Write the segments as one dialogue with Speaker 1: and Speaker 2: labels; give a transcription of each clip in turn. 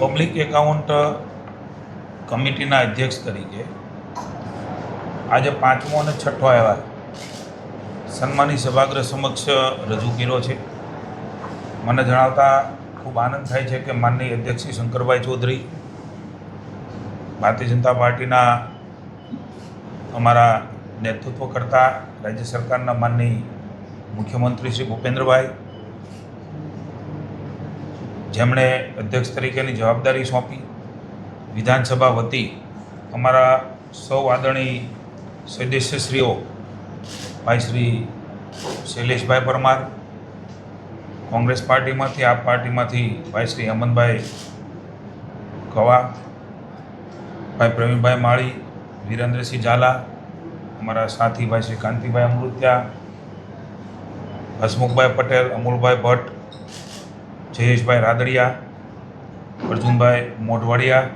Speaker 1: Public account કમિટીના અધ્યક્ષ તરીકે આજે પાંચમો અને છઠ્ઠો અહેવાલ સન્માની સભાગૃહ સમક્ષ રજૂ કર્યો છે. મને જણાવતા ખૂબ આનંદ થાય છે કે માનનીય અધ્યક્ષ શ્રી શંકરભાઈ ચૌધરી, ભારતીય જનતા પાર્ટીના અમારા નેતૃત્વ કરતા રાજ્ય સરકારના માનની મુખ્યમંત્રી શ્રી ભૂપેન્દ્રભાઈ જેમણે અધ્યક્ષ તરીકેની જવાબદારી સોંપી, વિધાનસભા વતી અમારા સૌ આદરણીય સદસ્યશ્રીઓ, ભાઈ શ્રી શૈલેષભાઈ પરમાર, કોંગ્રેસ પાર્ટીમાંથી, આપ પાર્ટીમાંથી ભાઈ શ્રી અમનભાઈ કવા ભાઈ પ્રવીણભાઈ માળી, વિરેન્દ્રસિંહ ઝાલા, અમારા સાથી ભાઈ શ્રી કાંતિભાઈ અમૃત્યા, હસમુખભાઈ પટેલ, અમૂલભાઈ ભટ્ટ જયેશભાઈ રાદડિયા, અર્જુનભાઈ મોઢવાડિયા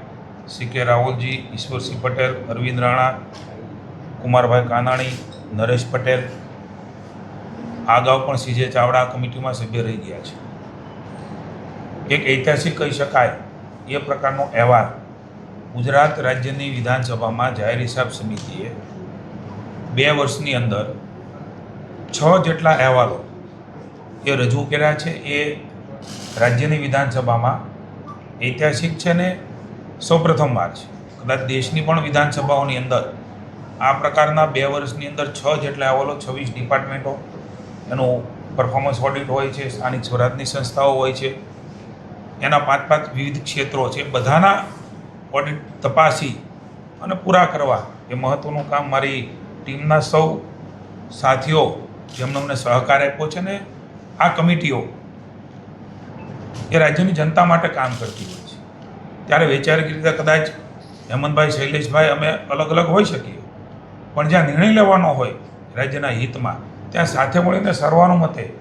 Speaker 1: સી કે રાહુલજી, ઈશ્વરસિંહ પટેલ, અરવિંદ રાણા, કુમારભાઈ કાનાણી, નરેશ પટેલ આ અગાઉ પણ સીજે ચાવડા કમિટીમાં સભ્ય રહી ગયા છે. એક ઐતિહાસિક કહી શકાય, એ પ્રકારનો અહેવાલ ગુજરાત રાજ્યની વિધાનસભામાં જાહેર હિસાબ સમિતિએ બે વર્ષની અંદર છ જેટલા અહેવાલો એ રજૂ કર્યા છે. એ રાજ્યની વિધાનસભામાં ઐતિહાસિક છે ને સૌપ્રથમ વાર છે. કદાચ દેશની પણ વિધાનસભાઓની અંદર આ પ્રકારના બે વર્ષની અંદર છ જેટલા અહેવાલો, છવ્વીસ ડિપાર્ટમેન્ટો, એનું પરફોર્મન્સ ઓડિટ હોય છે, સ્થાનિક સ્વરાજની સંસ્થાઓ હોય છે, એના પાંચ પાંચ વિવિધ ક્ષેત્રો છે બધાના ઓડિટ તપાસી અને પૂરા કરવા એ મહત્ત્વનું કામ મારી ટીમના સૌ સાથીઓ જેમણે અમને સહકાર આપ્યો છે ને આ કમિટીઓ એ રાજ્યની જનતા માટે કામ કરતી હોય છે. ત્યારે વૈચારિક રીતે કદાચ હેમંતભાઈ, શૈલેષભાઈ અમે અલગ અલગ હોઈ શકીએ. પણ જ્યાં નિર્ણય લેવાનો હોય રાજ્યના હિતમાં, ત્યાં સાથે મળીને સર્વાનુમતે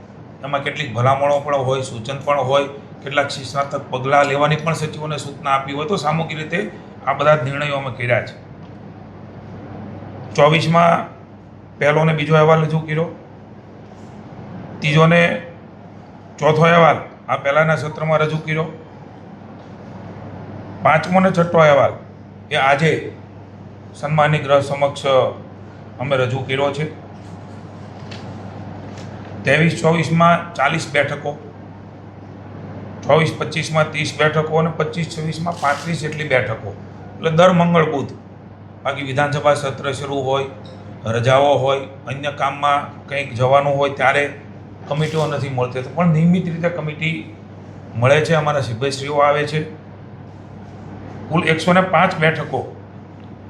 Speaker 1: એમાં કેટલીક ભલામણો પણ હોય, સૂચન પણ હોય, કેટલાક શિક્ષણાત્મક પગલાં લેવાની પણ સચિવોને સૂચના આપી હોય, તો સામૂહિક રીતે આ બધા નિર્ણયો અમે કર્યા છે. ચોવીસમાં પહેલો ને બીજો અહેવાલ રજૂ કર્યો. ત્રીજો ને ચોથો અહેવાલ આ પહેલાંના સત્રમાં રજૂ કર્યો. પાંચમો ને છઠ્ઠો અહેવાલ એ આજે સન્માનિત ગ્રહ સમક્ષ અમે રજૂ કર્યો છે. ત્રેવીસ, ચોવીસમાં ચાલીસ બેઠકો, ચોવીસ, પચીસમાં ત્રીસ બેઠકો અને પચીસ, છવ્વીસમાં પાંત્રીસ જેટલી બેઠકો. એટલે દર મંગળ બુધ બાકી વિધાનસભા સત્ર શરૂ હોય, રજાઓ હોય, અન્ય કામમાં કંઈક જવાનું હોય ત્યારે કમિટીઓ નથી મળતી. પણ નિયમિત રીતે કમિટી મળે છે, અમારા સભ્યશ્રીઓ આવે છે. કુલ એકસો ને પાંચ બેઠકો,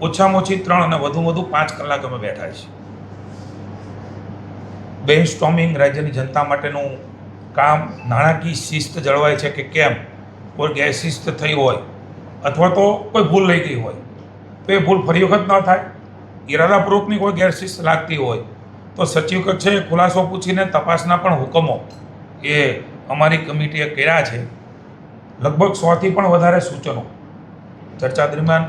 Speaker 1: ઓછામાં ઓછી ત્રણ અને વધુ વધુ પાંચ કલાક અમે બેઠા છીએ. બેન સ્ટોમિંગ રાજ્યની જનતા માટેનું કામ નાણાકીય શિસ્ત જળવાય છે કે કેમ? કોઈ ગેરશિસ્ત થઈ હોય અથવા તો કોઈ ભૂલ લઈ ગઈ હોય. તો એ ભૂલ ફરી વખત ન થાય. ઇરાદાપૂર્વકની કોઈ ગેરશિસ્ત લાગતી હોય તો સચિવ કક્ષાએ ખુલાસો પૂછીને તપાસના પણ હુકમો એ અમારી કમિટીએ કર્યા છે. લગભગ સોથી પણ વધારે સૂચનો. ચર્ચા દરમિયાન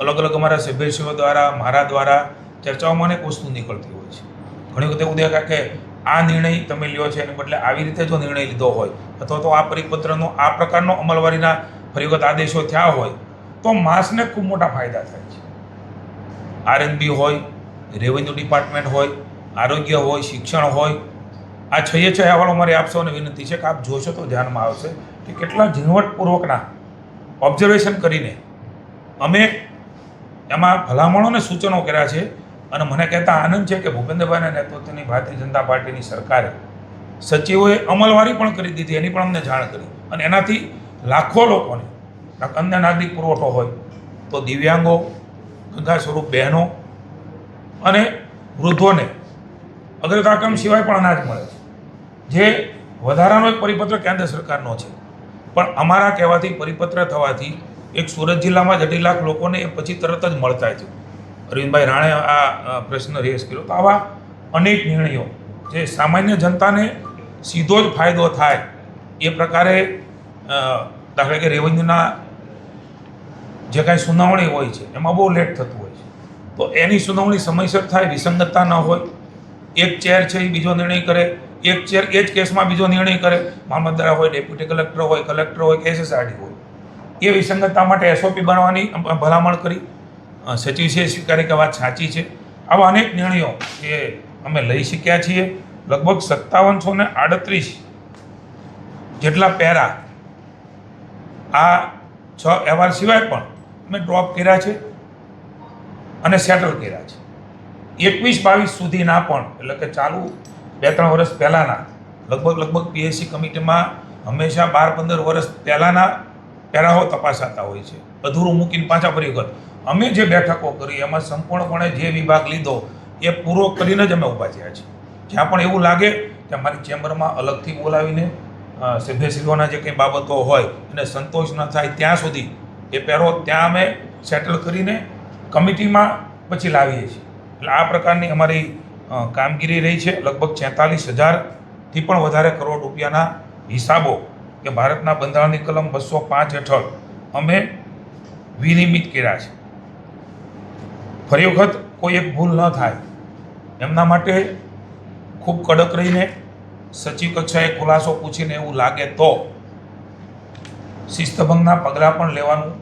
Speaker 1: અલગ અલગ અમારા સભ્યશ્રીઓ દ્વારા, મારા દ્વારા ચર્ચાઓમાં અનેક વસ્તુ નીકળતી હોય છે. ઘણી વખતે દેખાય કે આ નિર્ણય તમે લ્યો છે, એને બદલે આવી રીતે જો નિર્ણય લીધો હોય, અથવા તો આ પરિપત્રનો, આ પ્રકારનો અમલવારીના ફરીવત આદેશો થયા હોય, તો માસને ખૂબ મોટા ફાયદા થાય છે. આરએનબી હોય, રેવન્યુ ડિપાર્ટમેન્ટ હોય આરોગ્ય હોય, શિક્ષણ હોય, આ છ છ અહેવાલો મારી આપ સૌને વિનંતી છે કે આપ જોશો તો ધ્યાનમાં આવશે કે કેટલા ઝીણવટપૂર્વકના ઓબ્ઝર્વેશન કરીને અમે એમાં ભલામણો અને સૂચનો કર્યા છે અને મને કહેતા આનંદ છે કે ભૂપેન્દ્રભાઈના નેતૃત્વની ભારતીય જનતા પાર્ટીની સરકારે સચિવોએ અમલવારી પણ કરી દીધી, એની પણ અમને જાણ કરી. અને એનાથી લાખો લોકોને અન્ય નાગરિક પુરવઠો હોય, તો દિવ્યાંગો, ગંગા સ્વરૂપ બહેનો અને વૃદ્ધોને અગ્રતાક્રમ સિવાય પણ અનાજ મળે છે. જે વધારાનો એક પરિપત્ર કેન્દ્ર સરકારનો છે. પણ અમારા કહેવાથી પરિપત્ર થવાથી એક સુરત જિલ્લામાં જ અઢી લાખ લોકોને એ પછી તરત જ મળતા છે. અરવિંદભાઈ રાણે આ પ્રશ્ન રેસ કર્યો. તો આવા અનેક નિર્ણયો જે સામાન્ય જનતાને સીધો જ ફાયદો થાય એ પ્રકારે દાખલા કે રેવન્યુના જે કાંઈ સુનાવણી હોય છે, એમાં બહુ લેટ થતું હોય છે. તો એની સુનાવણી સમયસર થાય, વિસંગતતા ન હોય એક ચેર છે એ બીજો નિર્ણય કરે, એક ચેર એ જ કેસમાં બીજો નિર્ણય કરે. મામલતદાર હોય ડેપ્યુટી કલેક્ટર હોય કલેક્ટર હોય એસએસઆરડી હોય. એ વિસંગતતા માટે એસઓપી બનાવવાની ભલામણ કરી. સચિવશ્રીએ સ્વીકારી કે વાત સાચી છે. આવા અનેક નિર્ણયો એ અમે લઈ શક્યા છીએ. લગભગ સત્તાવનસો ને આડત્રીસ જેટલા પેરા આ છ અહેવાલ સિવાય પણ અમે ડ્રોપ કર્યા છે અને સેટલ કર્યા છે. એકવીસ બાવીસ સુધીના પણ, એટલે કે ચાલુ બે ત્રણ વર્ષ પહેલાંના, લગભગ લગભગ પીએસસી કમિટીમાં હંમેશા બાર પંદર વર્ષ પહેલાંના પેરાઓ તપાસાતા હોય છે. અધૂરું મૂકીને પાછા ફરી વખત. અમે જે બેઠકો કરી, એમાં સંપૂર્ણપણે જે વિભાગ લીધો, એ પૂરો કરીને જ અમે ઊભા થયા છીએ. જ્યાં પણ એવું લાગે કે અમારી ચેમ્બરમાં અલગથી બોલાવીને સભ્યશ્રીઓના જે કંઈ બાબતો હોય એને સંતોષ ન થાય ત્યાં સુધી એ પહેરો ત્યાં અમે સેટલ કરીને કમિટીમાં પછી લાવીએ છીએ. એટલે આ પ્રકારની અમારી કામગીરી રહી છે. લગભગ છેતાલીસ હજારથી પણ વધારે કરોડ રૂપિયાના હિસાબો કે ભારતના બંધારણની કલમ બસો પાંચ હેઠળ અમે વિનિમિત કર્યા છે. ફરી વખત કોઈ એક ભૂલ ન થાય. એમના માટે ખૂબ કડક રહીને સચિવ કક્ષાએ ખુલાસો પૂછીને એવું લાગે તો શિસ્તભંગના પગલાં પણ લેવાનું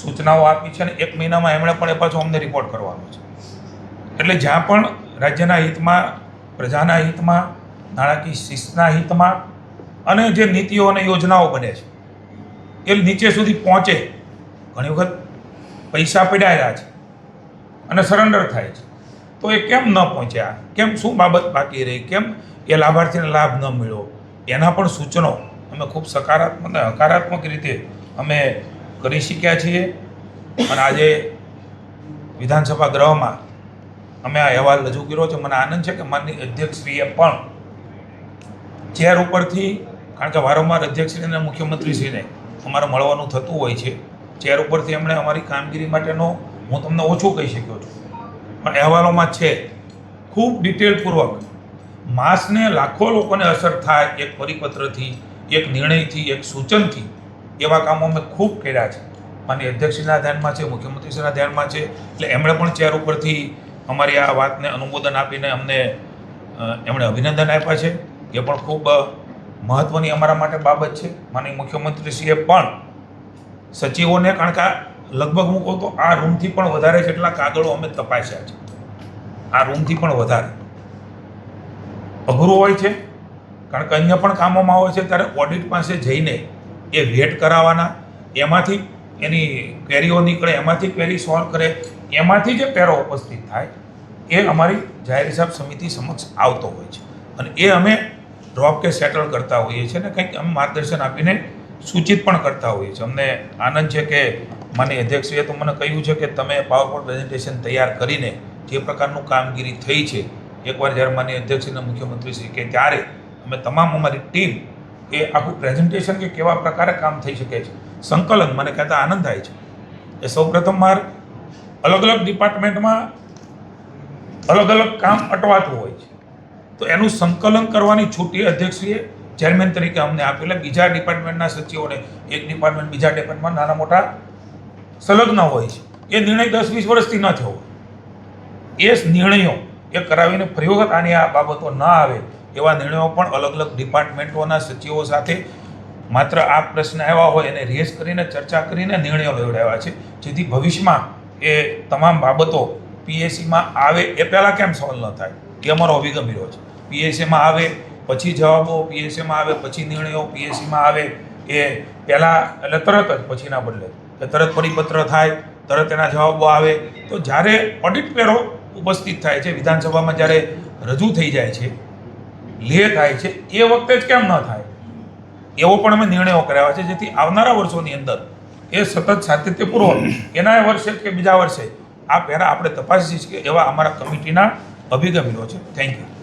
Speaker 1: સૂચનાઓ આપી છે અને એક મહિનામાં એમણે પણ એ પાછો અમને રિપોર્ટ કરવાનો છે. એટલે જ્યાં પણ રાજ્યના હિતમાં, પ્રજાના હિતમાં, નાણાકીય શિસ્તના હિતમાં અને જે નીતિઓ અને યોજનાઓ બને છે, એ નીચે સુધી પહોંચે. ઘણી વખત પૈસા પડાયેલા છે અને સરેન્ડર થાય છે. તો એ કેમ ન પહોંચ્યા કેમ શું બાબત બાકી રહી? કેમ એ લાભાર્થીને લાભ ન મળ્યો? એના પણ સૂચનો અમે ખૂબ સકારાત્મક અને હકારાત્મક રીતે અમે કરી શક્યા છીએ. અને આજે વિધાનસભા ગૃહમાં અમે આ અહેવાલ રજૂ કર્યો છે. મને આનંદ છે કે માનની અધ્યક્ષશ્રીએ પણ ચેર ઉપરથી, કારણ કે વારંવાર અધ્યક્ષશ્રી અને મુખ્યમંત્રીશ્રીને અમારે મળવાનું થતું હોય છે. ચેર ઉપરથી એમણે અમારી કામગીરી માટેનો, હું તમને ઓછું કહી શક્યો છું. પણ અહેવાલોમાં છે, ખૂબ ડિટેલપૂર્વક માસને લાખો લોકોને અસર થાય એક પરિપત્રથી, એક નિર્ણયથી, એક સૂચનથી એવા કામો અમે ખૂબ કર્યા છે. માની અધ્યક્ષના ધ્યાનમાં છે, મુખ્યમંત્રીશ્રીના ધ્યાનમાં છે. એટલે એમણે પણ ચેર ઉપરથી અમારી આ વાતને અનુમોદન આપીને અમને એમણે અભિનંદન આપ્યા છે. એ પણ ખૂબ મહત્ત્વની અમારા માટે બાબત છે. માની મુખ્યમંત્રીશ્રીએ પણ સચિવોને, કારણ કે લગભગ હું કહું તો આ રૂમથી પણ વધારે જેટલા કાગળો અમે તપાસ્યા છે. આ રૂમથી પણ વધારે. અઘરું હોય છે. કારણ કે અન્ય પણ કામોમાં હોય છે. ત્યારે ઓડિટ પાસે જઈને એ વેટ કરાવવાના, એમાંથી એની ક્વેરીઓ નીકળે, એમાંથી ક્વેરી સોલ્વ કરે. એમાંથી જે પેરો ઉપસ્થિત થાય, એ અમારી જાહેર હિસાબ સમિતિ સમક્ષ આવતો હોય છે. અને એ અમે ડ્રોપ કે સેટલ કરતા હોઈએ છીએ ને કંઈક અમે માર્ગદર્શન આપીને સૂચિત પણ કરતા હોઈએ છીએ. અમને આનંદ છે કે માની અધ્યક્ષીએ તો મને કહ્યું છે કે તમે પાવરપોઈન્ટ પ્રેઝન્ટેશન તૈયાર કરીને જે પ્રકારનું કામગીરી થઈ છે, એકવાર જ્યારે માની અધ્યક્ષીને મુખ્યમંત્રીશ્રી કે ત્યારે અમે તમામ અમારી ટીમ એ આખું પ્રેઝન્ટેશન કે કેવા પ્રકારે કામ થઈ શકે છે. સંકલન મને કહેતા આનંદ થાય છે. એ સૌપ્રથમ વાર અલગ અલગ ડિપાર્ટમેન્ટમાં અલગ અલગ કામ અટવાતું હોય છે. તો એનું સંકલન કરવાની છૂટી અધ્યક્ષીએ ચેરમેન તરીકે અમને આપેલા. બીજા ડિપાર્ટમેન્ટના સચિવોને એક ડિપાર્ટમેન્ટ બીજા ડિપાર્ટમેન્ટમાં નાના મોટા સંલગ્ન હોય છે. એ નિર્ણય દસ વીસ વર્ષથી ન થયો એ નિર્ણયો એ કરાવીને ફરી વખત આની આ બાબતો ન આવે એવા નિર્ણયો પણ અલગ અલગ ડિપાર્ટમેન્ટોના સચિવો સાથે માત્ર આ પ્રશ્ન આવ્યા હોય એને રેઝ કરીને, ચર્ચા કરીને નિર્ણયો લેવડાવ્યા છે. જેથી ભવિષ્યમાં એ તમામ બાબતો પીએસસીમાં આવે એ પહેલાં કેમ સોલ્વ ન થાય? એ અમારો અભિગમ રહ્યો છે. પીએસસીમાં આવે, પછી જવાબો, પીએસસીમાં આવે, પછી નિર્ણયો, પીએસસીમાં આવે, એ પહેલાં એટલે તરત જ પછીના બદલે. કે તરત પરિપત્ર થાય, તરત એના જવાબો આવે. તો જ્યારે ઓડિટ પેરો ઉપસ્થિત થાય છે, વિધાનસભામાં જ્યારે રજૂ થઈ જાય છે, લે થાય છે, એ વખતે જ કેમ ન થાય? એવો પણ અમે નિર્ણયો કરાવ્યા છે, જેથી આવનારા વર્ષોની અંદર એ સતત સાતત્યપૂર્વક. એના વર્ષે કે બીજા વર્ષે આ પહેલાં આપણે તપાસી છીએ એવા અમારા કમિટીના અભિગમીઓ છે. Thank you